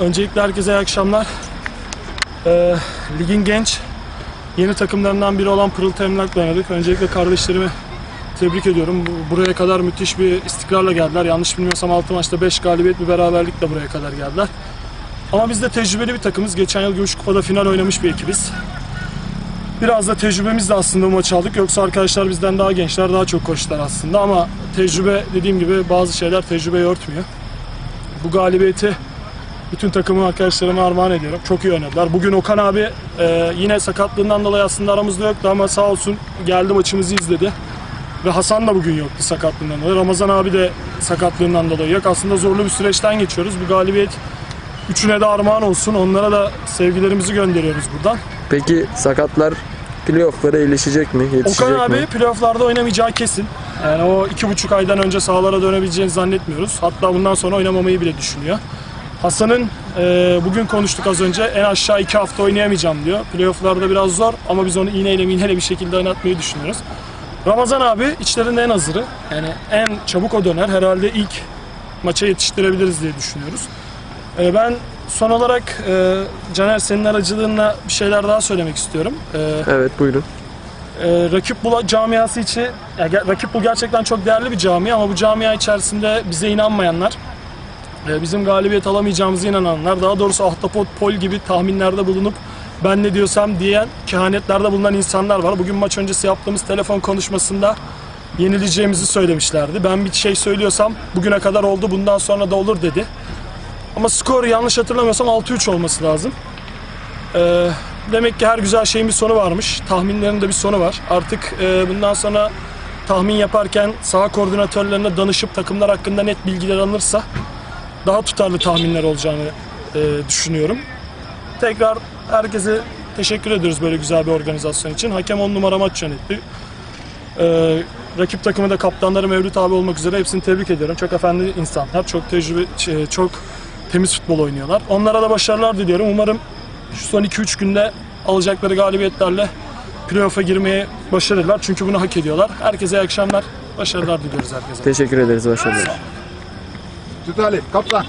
Öncelikle herkese iyi akşamlar. Ee, ligin genç yeni takımlarından biri olan Pırıl Emlak'la oynadık. Öncelikle kardeşlerimi tebrik ediyorum. Bu- Buraya kadar müthiş bir istikrarla geldiler. Yanlış bilmiyorsam 6 maçta 5 galibiyet bir beraberlikle buraya kadar geldiler. Ama biz de tecrübeli bir takımız. Geçen yıl Gümüşkupa'da final oynamış bir ekibiz. Biraz da tecrübemizle aslında bu maçı aldık. Yoksa arkadaşlar bizden daha gençler, daha çok koştular aslında. Ama tecrübe dediğim gibi bazı şeyler tecrübeyi örtmüyor. Bu galibiyeti bütün takımın arkadaşlarıma armağan ediyorum. Çok iyi oynadılar. Bugün Okan abi e, yine sakatlığından dolayı aslında aramızda yoktu ama sağ olsun geldi maçımızı izledi. Ve Hasan da bugün yoktu sakatlığından dolayı. Ramazan abi de sakatlığından dolayı yok. Aslında zorlu bir süreçten geçiyoruz. Bu galibiyet üçüne de armağan olsun. Onlara da sevgilerimizi gönderiyoruz buradan. Peki sakatlar playoff'lara ilişecek mi? Yetişecek Okan abi mi? playofflarda oynamayacağı kesin. Yani o iki buçuk aydan önce sahalara dönebileceğini zannetmiyoruz. Hatta bundan sonra oynamamayı bile düşünüyor. Hasan'ın e, bugün konuştuk az önce en aşağı iki hafta oynayamayacağım diyor. Playofflarda biraz zor ama biz onu iğneyle miğneyle bir şekilde oynatmayı düşünüyoruz. Ramazan abi içlerinde en hazırı. Yani en çabuk o döner. Herhalde ilk maça yetiştirebiliriz diye düşünüyoruz. E, ben son olarak e, Caner senin aracılığınla bir şeyler daha söylemek istiyorum. E, Evet buyurun. ee, rakip bul camiası içi, ya ge- rakip bul gerçekten çok değerli bir cami ama bu camia içerisinde bize inanmayanlar, e, bizim galibiyet alamayacağımıza inananlar, daha doğrusu ahtapot pol gibi tahminlerde bulunup ben ne diyorsam diyen kehanetlerde bulunan insanlar var. Bugün maç öncesi yaptığımız telefon konuşmasında yenileceğimizi söylemişlerdi. Ben bir şey söylüyorsam bugüne kadar oldu bundan sonra da olur dedi. Ama skor yanlış hatırlamıyorsam 6-3 olması lazım. Ee, demek ki her güzel şeyin bir sonu varmış. Tahminlerin de bir sonu var. Artık e, bundan sonra tahmin yaparken saha koordinatörlerine danışıp takımlar hakkında net bilgiler alınırsa daha tutarlı tahminler olacağını e, düşünüyorum. Tekrar herkese teşekkür ediyoruz böyle güzel bir organizasyon için. Hakem 10 numara maç yönetti. Ee, rakip takımı da kaptanları Mevlüt abi olmak üzere hepsini tebrik ediyorum. Çok efendi insanlar, çok tecrübe, ç- çok temiz futbol oynuyorlar. Onlara da başarılar diliyorum. Umarım şu son 2-3 günde alacakları galibiyetlerle playoff'a girmeyi başarırlar. Çünkü bunu hak ediyorlar. Herkese iyi akşamlar. Başarılar diliyoruz herkese. Teşekkür ederiz başarılar. Tut Ali, kaptan.